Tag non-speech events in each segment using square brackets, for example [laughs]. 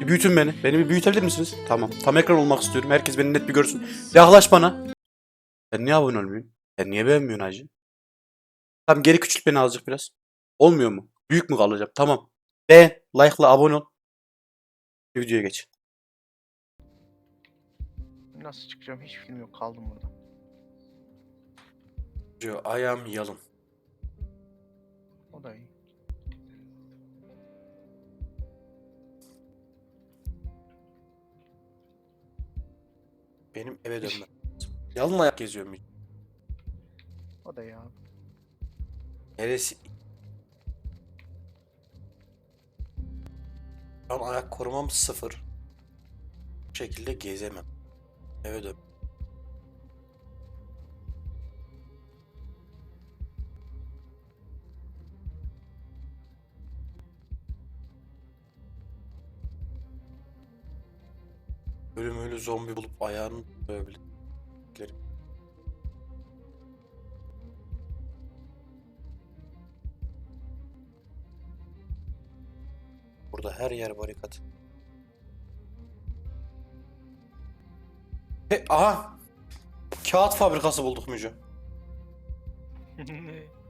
Bir büyütün beni. Beni bir büyütebilir misiniz? Tamam. Tam ekran olmak istiyorum. Herkes beni net bir görsün. Yaklaş bana. Sen niye abone olmuyorsun? Sen niye beğenmiyorsun hacı? Tamam geri küçült beni azıcık biraz. Olmuyor mu? Büyük mü kalacağım? Tamam. Beğen, like'la abone ol. Videoya geç. Nasıl çıkacağım hiç fikrim yok kaldım burada. Diyor ayağım yalın. O da iyi. Benim eve dönmem. lazım. Yalın ayak geziyorum. O da abi. Neresi? Şu an ayak korumam sıfır. Bu şekilde gezemem. Eve dön. Ölü zombi bulup ayağını böyle. Burada her yer barikat. He, aha! Kağıt fabrikası bulduk Müce. [laughs]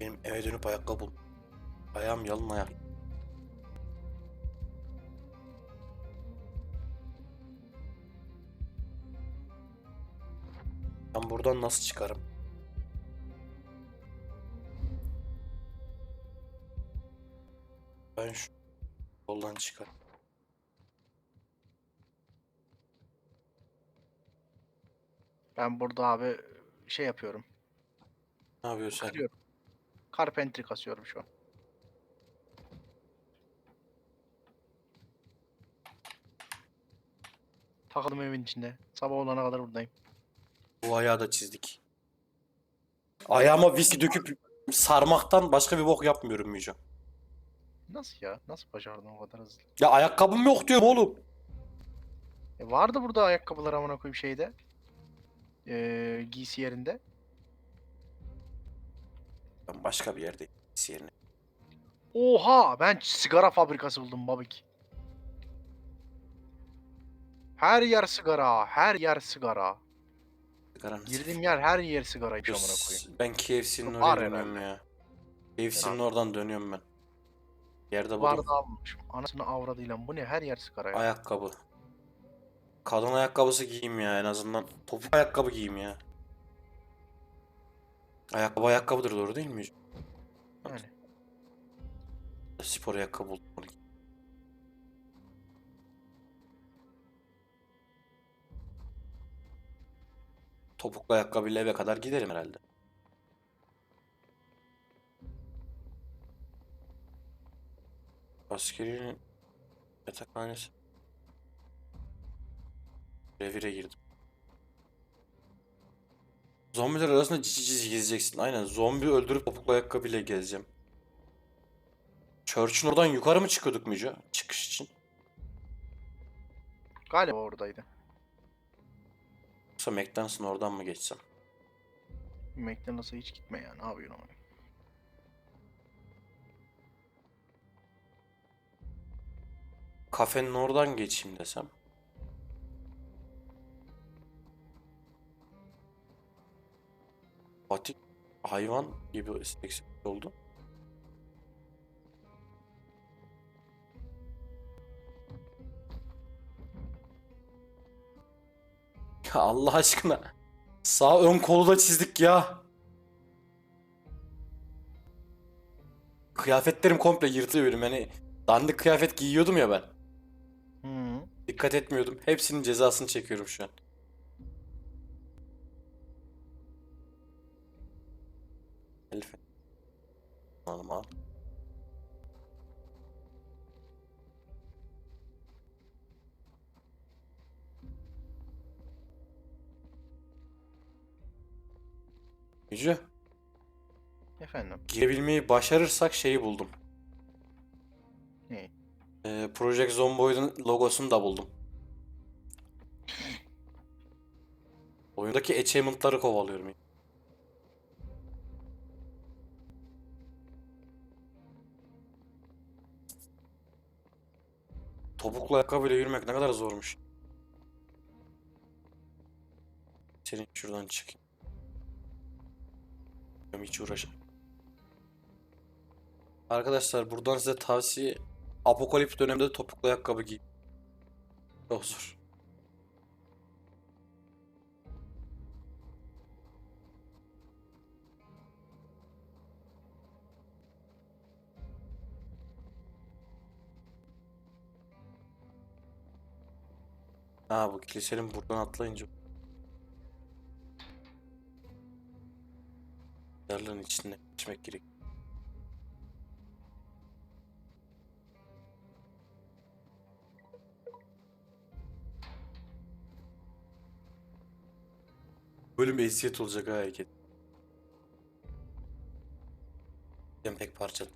Benim eve dönüp ayakkabı bul. Ayağım yalın ayak. Ben buradan nasıl çıkarım? Ben şu yoldan çıkar. ben burada abi şey yapıyorum. Ne yapıyorsun sen? Kırıyorum. Carpentry kasıyorum şu an. Takıldım evin içinde. Sabah olana kadar buradayım. Bu ayağı da çizdik. Ayağıma viski döküp sarmaktan başka bir bok yapmıyorum Müce. Nasıl ya? Nasıl başardın o kadar hızlı? Ya ayakkabım yok diyorum oğlum. E vardı burada ayakkabılar amına koyayım şeyde. Ee, giysi yerinde. Ben başka bir yerdeyim. Yerine. Oha! Ben sigara fabrikası buldum babik. Her yer sigara, her yer sigara. Sigaranı Girdiğim yer her yer amına Yok, koyayım. Ben KFC'nin oraya dönüyorum herhalde. ya. KFC'nin oradan dönüyorum ben. Yerde Vardı buldum. almışım. Anasını avradıyla bu ne? Her yer sigara ya. Ayakkabı. Kadın ayakkabısı giyeyim ya en azından. Topuk ayakkabı giyeyim ya. Ayakkabı ayakkabıdır doğru değil mi? Yani. Spor ayakkabı buldum. Topuklu ayakkabıyla eve kadar giderim herhalde. Askerinin yatakhanesi. Revire girdim. Zombiler arasında cici cici gezeceksin. Aynen zombi öldürüp topuklu ayakkabıyla gezeceğim. Church'un oradan yukarı mı çıkıyorduk Müce? Çıkış için. Galiba oradaydı. Yoksa McDonald's'ın oradan mı geçsem? McDonald's'a hiç gitme ya. Ne yapıyorsun ama? Kafenin oradan geçeyim desem. Batik hayvan gibi eksik oldu. Ya Allah aşkına. Sağ ön kolu da çizdik ya. Kıyafetlerim komple yırtıyor benim. Yani dandik kıyafet giyiyordum ya ben. Hı. Dikkat etmiyordum. Hepsinin cezasını çekiyorum şu an. Yüce, Efendim. girebilmeyi başarırsak şeyi buldum. Ne? Ee, Project Zomboid'un logosunu da buldum. Oyundaki achievement'ları kovalıyorum. Topuklu ayakkabıyla yürümek ne kadar zormuş. Senin şuradan çık. Hiç uğraş. Arkadaşlar buradan size tavsiye Apokalips döneminde topuklu ayakkabı giy. Çok zor. Ha bu kilisenin buradan atlayınca Yarlığın içinde geçmek gerek. Bölüm eziyet olacak ha hareket. Ben pek parçalı.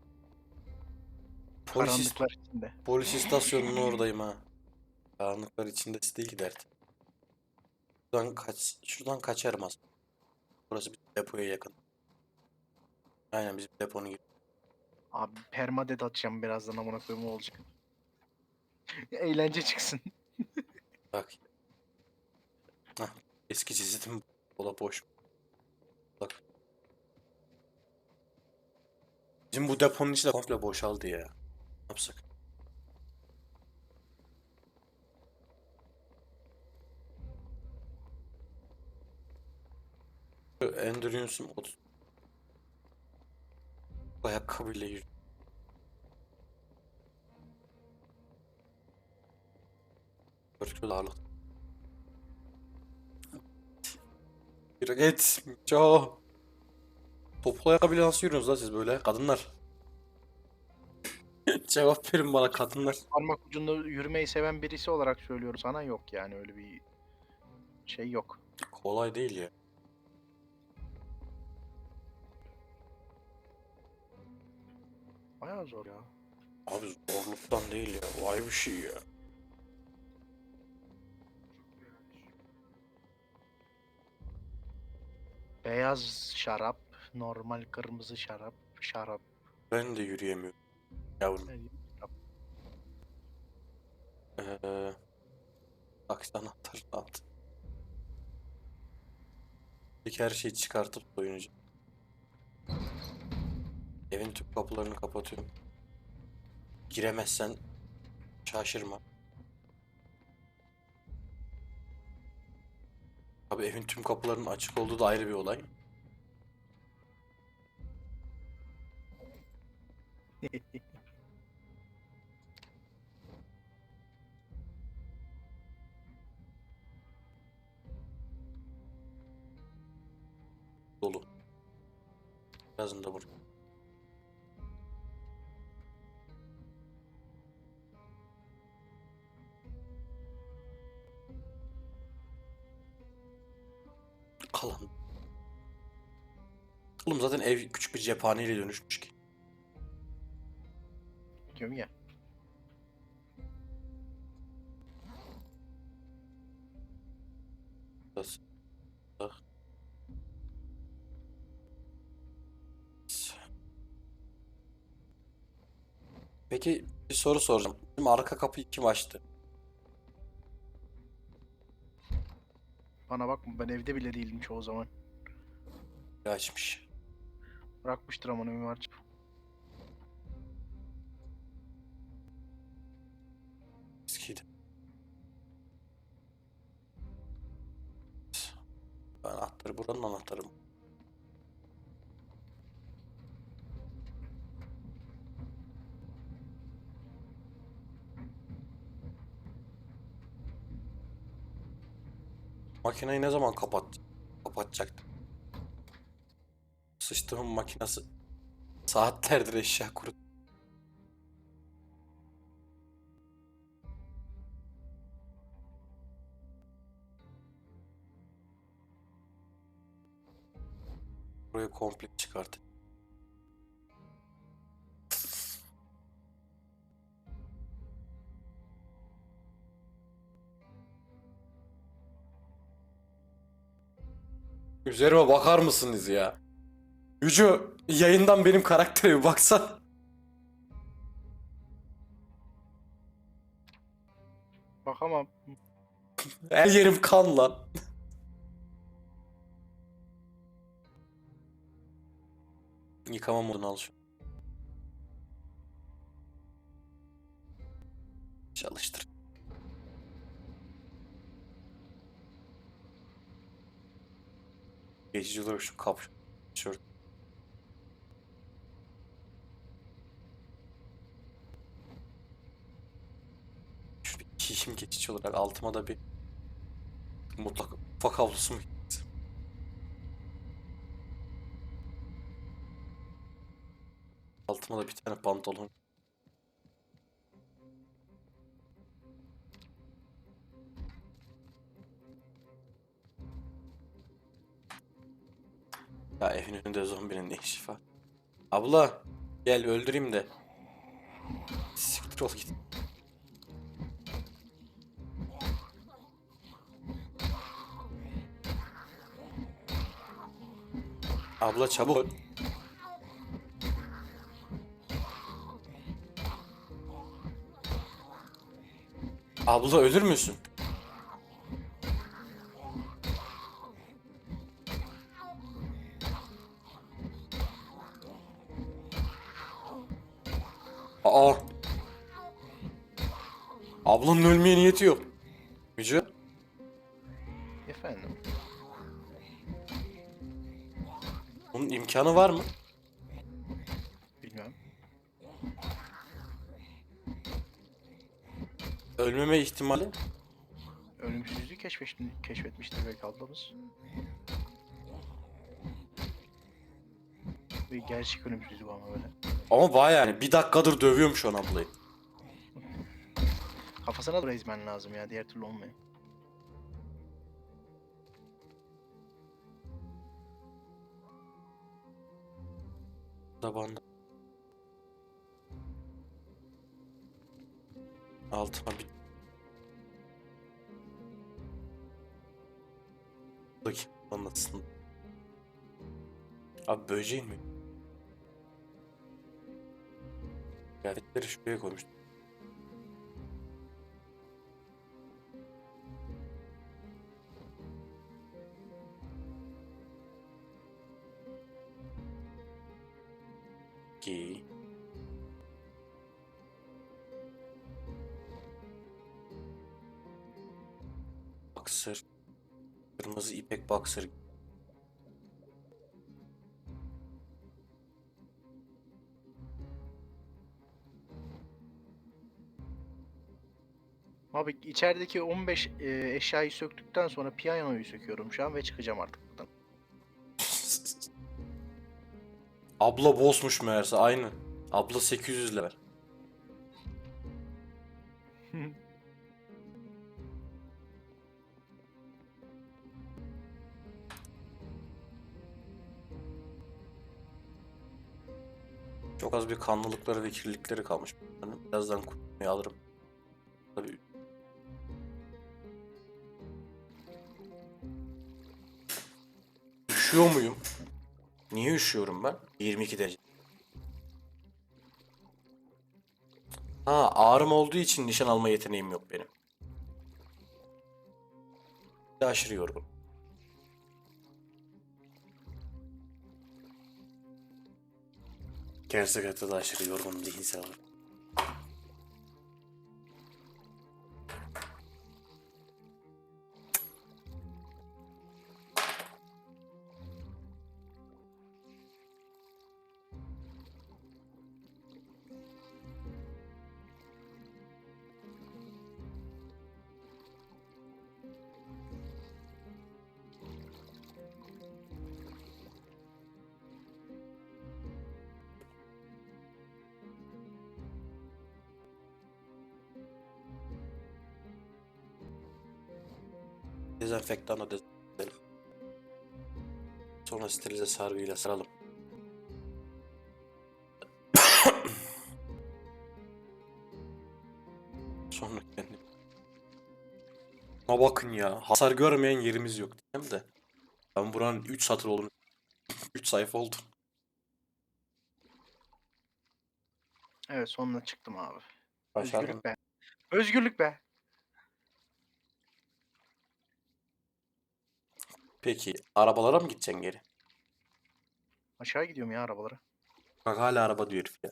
Polis, Karanlıklar içinde. polis istasyonunun oradayım ha. Karanlıklar içinde değil dert. Şuradan kaç, şuradan kaçarım aslında. Burası bir depoya yakın. Aynen bizim deponun gibi. Abi permadet atacağım birazdan amına koyayım o olacak. [laughs] Eğlence çıksın. [laughs] Bak. Hah, eski. O da boş. Bak. Bizim bu deponun içi de komple boşaldı ya. Ne yapsak? Endurance'um 30. Ayakkabıyla yürü. Kilo ağırlık. Yürü git. Çao. Topuklu ayakkabıyla nasıl yürüyorsunuz lan siz böyle kadınlar? [laughs] Cevap verin bana kadınlar. Parmak ucunda yürümeyi seven birisi olarak söylüyoruz. Sana yok yani öyle bir şey yok. Kolay değil ya. Bayağı zor ya. Abi zorluktan değil ya. Vay bir şey ya. Beyaz şarap, normal kırmızı şarap, şarap. Ben de yürüyemiyorum. Yavrum. Ee, taksi anahtarını. İlk her şeyi çıkartıp soyunacağım. Evin tüm kapılarını kapatıyorum. Giremezsen şaşırma. Abi evin tüm kapılarının açık olduğu da ayrı bir olay. [laughs] Dolu. Birazını da vur. Zaten ev küçük bir cephaneyle dönüşmüş ki. Diyorum ya. Burası. Bak. Peki bir soru soracağım. Bizim arka kapıyı kim açtı? Bana bakma ben evde bile değilim çoğu zaman. Açmış. Bırakmıştır aman mimarcı. Eskiydi. Anahtarı buranın anahtarı mı? Makineyi ne zaman kapat kapatacaktım? Sıçtığım makinesi saatlerdir eşya kurut. Burayı komple çıkart. Üzerime bakar mısınız ya? Yüce yayından benim karaktere bir baksan. Bakamam. Her yerim kan lan. Yıkama modunu al şu. Çalıştır. Geçici olarak şu kap tişört. Giyeyim geçici olarak altıma da bir mutlak ufak havlusu mu? Altıma da bir tane pantolon. Ya evin önünde zombinin ne işi var? Abla gel öldüreyim de. Siktir ol git. Abla çabuk. Abla ölür müsün? Aa. Ablanın ölmeye niyeti yok. Yüce. Efendim. Bunun imkanı var mı? Bilmem. Ölmeme ihtimali? Ölümsüzlüğü keşfetmiş, keşfetmiştir belki ablamız. Bir gerçek ölümsüzlük ama böyle. Ama baya yani bir dakikadır dövüyorum şu an ablayı. Kafasına da ezmen lazım ya diğer türlü olmuyor. Da banda. Altıma bir... Bakayım anlatsın. Abi böceğin mi? Kıyafetleri şuraya koymuş. Boxer. Abi içerideki 15 e, eşyayı söktükten sonra piyanoyu söküyorum şu an ve çıkacağım artık buradan. Abla bossmuş meğerse aynı. Abla 800 level. Az bir kanlılıkları ve kirlilikleri kalmış. Birazdan kurtulmayı alırım. Tabii. Üşüyor muyum? Niye üşüyorum ben? 22 derece. Ha ağrım olduğu için nişan alma yeteneğim yok benim. Aşırı yorgun. Gerçekten de aşırı yorgun bir Dezenfektanla dezenfektelim. Sonra sterilize sargıyla saralım. [coughs] Sonra kendi. Ama bakın ya hasar görmeyen yerimiz yok diyeceğim de. Ben buranın 3 satır olduğunu [laughs] 3 sayfa oldu. Evet sonuna çıktım abi. Başardım. Özgürlük be. Özgürlük be. Peki arabalara mı gideceksin geri? Aşağı gidiyorum ya arabalara. Bak hala araba diyor herif ya.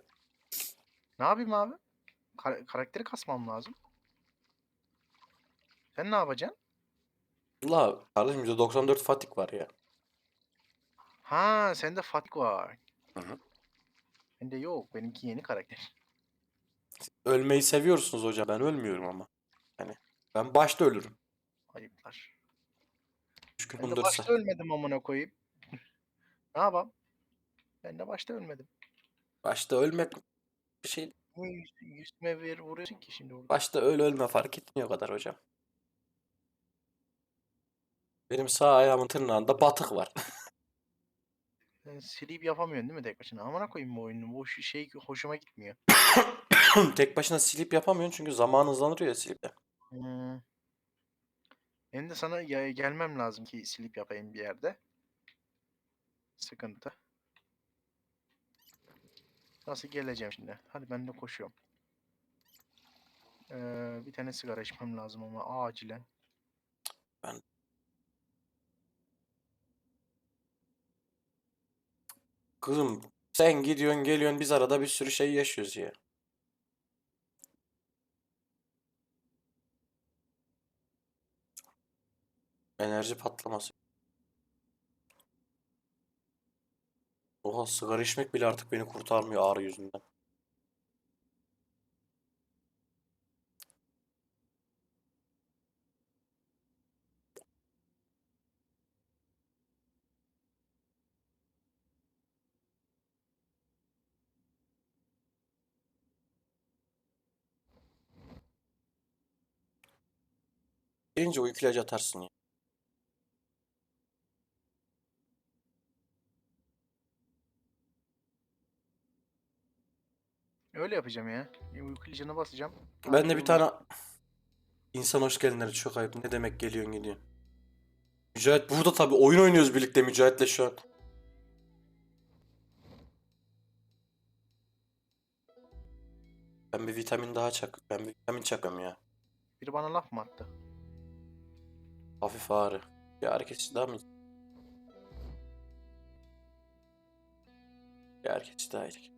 Ne yapayım abi? Kar- karakteri kasmam lazım. Sen ne yapacaksın? La kardeşim %94 fatik var ya. Ha sende Fatih var. Hı hı. Bende yok. Benimki yeni karakter. Ölmeyi seviyorsunuz hocam. Ben ölmüyorum ama. Hani ben başta ölürüm. Ayıplar. 3 gün Ben de 14 başta ölmedim amına koyayım. ne yapayım? Ben de başta ölmedim. Başta ölmek bir şey. Niye yüz- yüzüme ver vuruyorsun ki şimdi burada? Başta öl ölme fark etmiyor kadar hocam. Benim sağ ayağımın tırnağında batık var. [laughs] Sen sleep yapamıyorsun değil mi tek başına? Amına koyayım bu oyunu. Bu ş- şey hoşuma gitmiyor. Tek başına silip yapamıyorsun çünkü zaman hızlanır ya silipte. Hmm. Benim de sana gelmem lazım ki sleep yapayım bir yerde. Sıkıntı. Nasıl geleceğim şimdi? Hadi ben de koşuyorum. Ee, bir tane sigara içmem lazım ama acilen. Kızım sen gidiyorsun geliyorsun biz arada bir sürü şey yaşıyoruz ya. Enerji patlaması. Oha sigara içmek bile artık beni kurtarmıyor ağrı yüzünden. Gelince uyku ilacı atarsın ya. Öyle yapacağım ya. Bir uyku ilacına basacağım. Ben de bir tane insan hoş geldinleri çok ayıp. Ne demek geliyorsun gidiyorsun. Mücahit burada tabii oyun oynuyoruz birlikte Mücahit'le şu an. Ben bir vitamin daha çak. Ben bir vitamin çakıyorum ya. Biri bana laf mı attı? Hafif ağrı. Bir hareketsiz daha mı? Bir hareketsiz daha iyilik.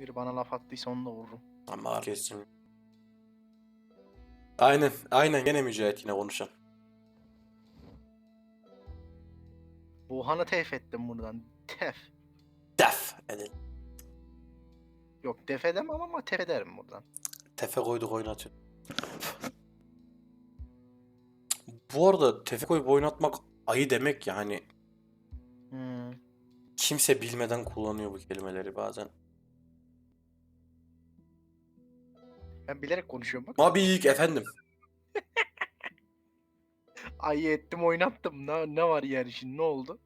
Biri bana laf attıysa onu da vururum. Ama hareketsiz. Aynen. Aynen gene Mücahit yine konuşan. Wuhan'ı tef ettim buradan. Tef. Def edelim. Yok def edemem ama tef ederim buradan. Tefe koyduk oynatıyor. Bu arada tefe koyup oynatmak ayı demek ya hani Hmm. kimse bilmeden kullanıyor bu kelimeleri bazen. Ben bilerek konuşuyorum bak. Mabik efendim. [laughs] Ayı ettim oynattım. Ne, ne var yani şimdi ne oldu?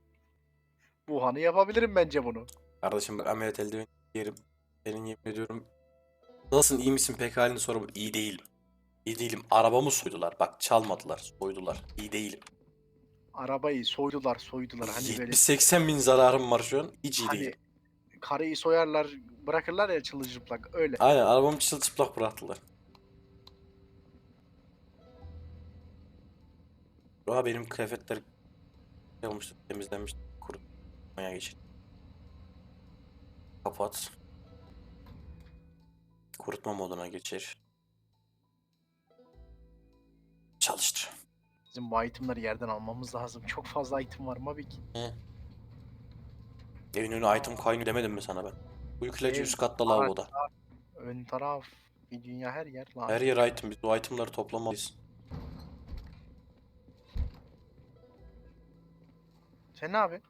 Wuhan'ı yapabilirim bence bunu. Kardeşim bak ameliyat eldiven yerim. Senin yemin ediyorum. Nasılsın iyi misin pek halini sorum. İyi değilim. İyi değilim. Arabamı soydular. Bak çalmadılar. Soydular. İyi değilim. Arabayı soydular soydular. Hani böyle 70-80 bin zararım var şu an. Hiç iyi hani değilim. karıyı soyarlar bırakırlar ya çılızıplak öyle. Aynen arabamı çırılçıplak bıraktılar. Aa benim kıyafetler olmuştu, temizlenmişti. Kurutmaya geçin. Kapat. Kurutma moduna geçir. Çalıştır. Bizim bu itemları yerden almamız lazım. Çok fazla item var Mavic. Evin önü item kaynıyor demedim mi sana ben? Uyku ilacı Ev, üst katta araç, lavaboda. Ön taraf, bir dünya her yer lan. Her yer item. Biz o itemları toplamalıyız. Sen ne abi?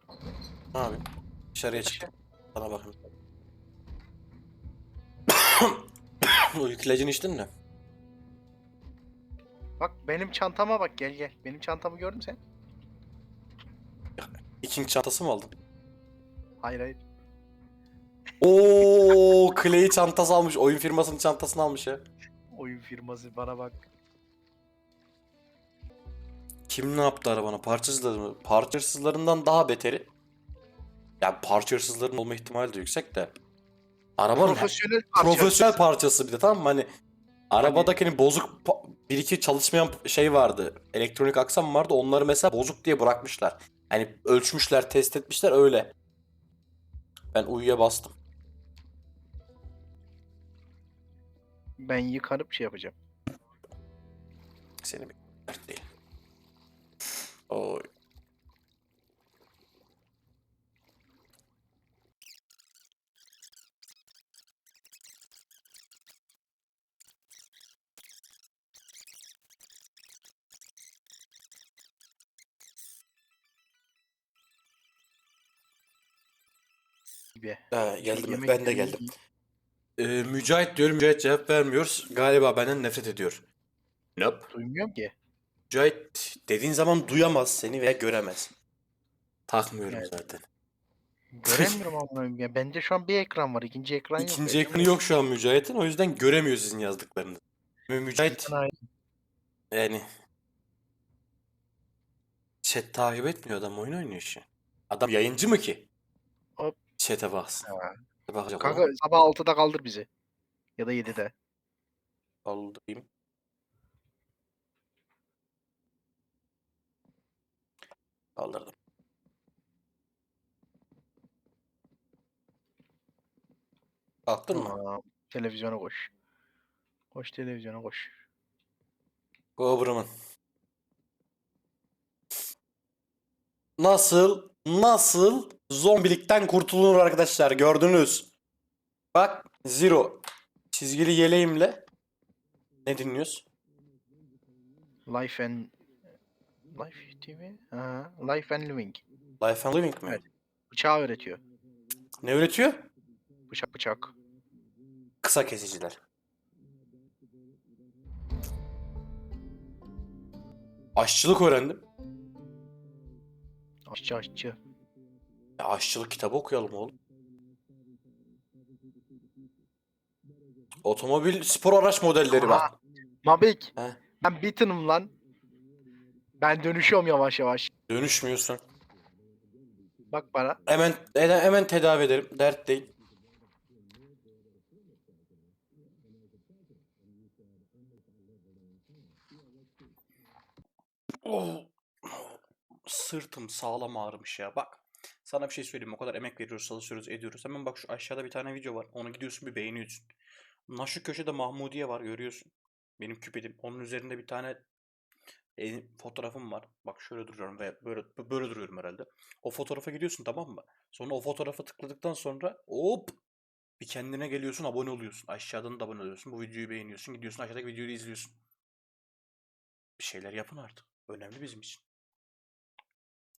Ne yapayım? Dışarıya çıktım. Sana bakayım. Uyku ilacını içtin mi? Bak benim çantama bak gel gel. Benim çantamı gördün mü sen? Viking çantası mı aldın? Hayır hayır. Oo, Clay çantası almış. Oyun firmasının çantasını almış ya. Oyun firması bana bak. Kim ne yaptı arabana? Parça hırsızları mı? Parça hırsızlarından daha beteri. Yani parça hırsızların olma ihtimali de yüksek de. Arabanın Profesyonel parça. profesyonel parçası bir de tamam mı? Hani arabadaki hani bozuk bir iki çalışmayan şey vardı. Elektronik aksam vardı. Onları mesela bozuk diye bırakmışlar. Hani ölçmüşler, test etmişler öyle. Ben uyuya bastım. Ben yıkanıp şey yapacağım. Seni bir dert değil. Oy. Gibi. Ha, geldim ben, Yemek ben de geldim. Ee, Mücahit diyorum. Mücahit cevap vermiyor. Galiba benden nefret ediyor. Nope. Duymuyorum ki. Mücahit dediğin zaman duyamaz seni veya göremez. Takmıyorum Evet. zaten. Göremiyorum [laughs] amına ya. Bende şu an bir ekran var. ikinci ekran yok. İkinci ekranı yok şu an Mücahit'in. O yüzden göremiyor sizin yazdıklarınızı. Ve Mücahit yani chat takip etmiyor adam oyun oynuyor şu an. Adam yayıncı mı ki? Hop. Chat'e baksın. Ha. Bakacak Kanka olan. sabah 6'da kaldır bizi. Ya da 7'de. Kaldırayım. Kaldırdım. Kalktın mı? Televizyona koş. Koş televizyona koş. Gobrum'un. Nasıl, nasıl zombilikten kurtulunur arkadaşlar gördünüz. Bak Zero çizgili yeleğimle ne dinliyoruz? Life and Life TV? Ha, Life and Living. Life and Living mi? Evet. Bıçağı öğretiyor. Ne üretiyor? Bıçak bıçak. Kısa kesiciler. Aşçılık öğrendim. Aşçı aşçı. Ya aşçılık kitabı okuyalım oğlum. Otomobil spor araç modelleri var. Aha. Mabik. He. Ben bitinim lan. Ben dönüşüyorum yavaş yavaş. Dönüşmüyorsun. Bak bana. Hemen hemen hemen tedavi ederim. Dert değil. Oh. Sırtım sağlam ağrımış ya. Bak. Sana bir şey söyleyeyim. O kadar emek veriyoruz, çalışıyoruz, ediyoruz. Hemen bak şu aşağıda bir tane video var. Onu gidiyorsun bir beğeniyorsun. Lan şu köşede Mahmudiye var görüyorsun. Benim küpedim. Onun üzerinde bir tane fotoğrafım var. Bak şöyle duruyorum ve böyle böyle duruyorum herhalde. O fotoğrafa gidiyorsun tamam mı? Sonra o fotoğrafa tıkladıktan sonra hop bir kendine geliyorsun abone oluyorsun. Aşağıdan da abone oluyorsun. Bu videoyu beğeniyorsun. Gidiyorsun aşağıdaki videoyu izliyorsun. Bir şeyler yapın artık. Önemli bizim için.